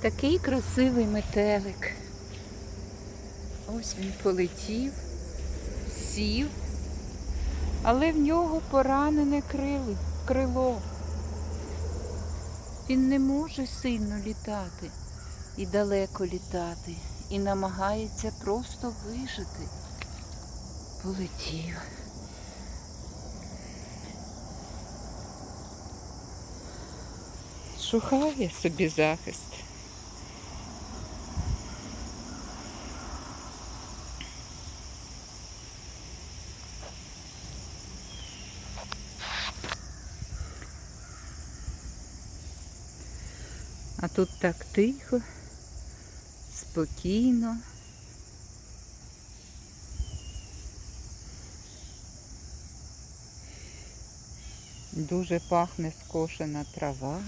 Такий красивий метелик. Ось він полетів, сів, але в нього поранене крило, крило. Він не може сильно літати і далеко літати, і намагається просто вижити. Полетів. Шукає собі захист. А тут так тихо, спокійно. Дуже пахне скошена трава.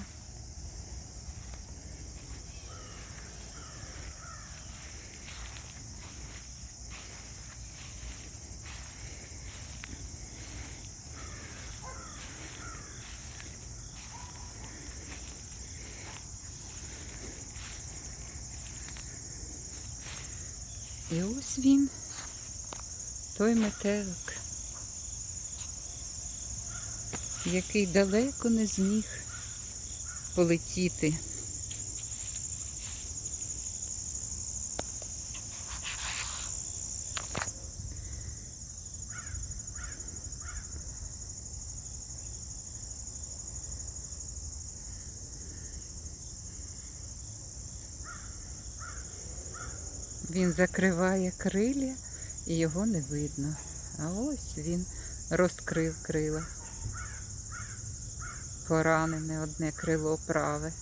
І ось він, той метелик, який далеко не зміг полетіти. Він закриває крилля і його не видно. А ось він розкрив крила. Поранене одне крило праве.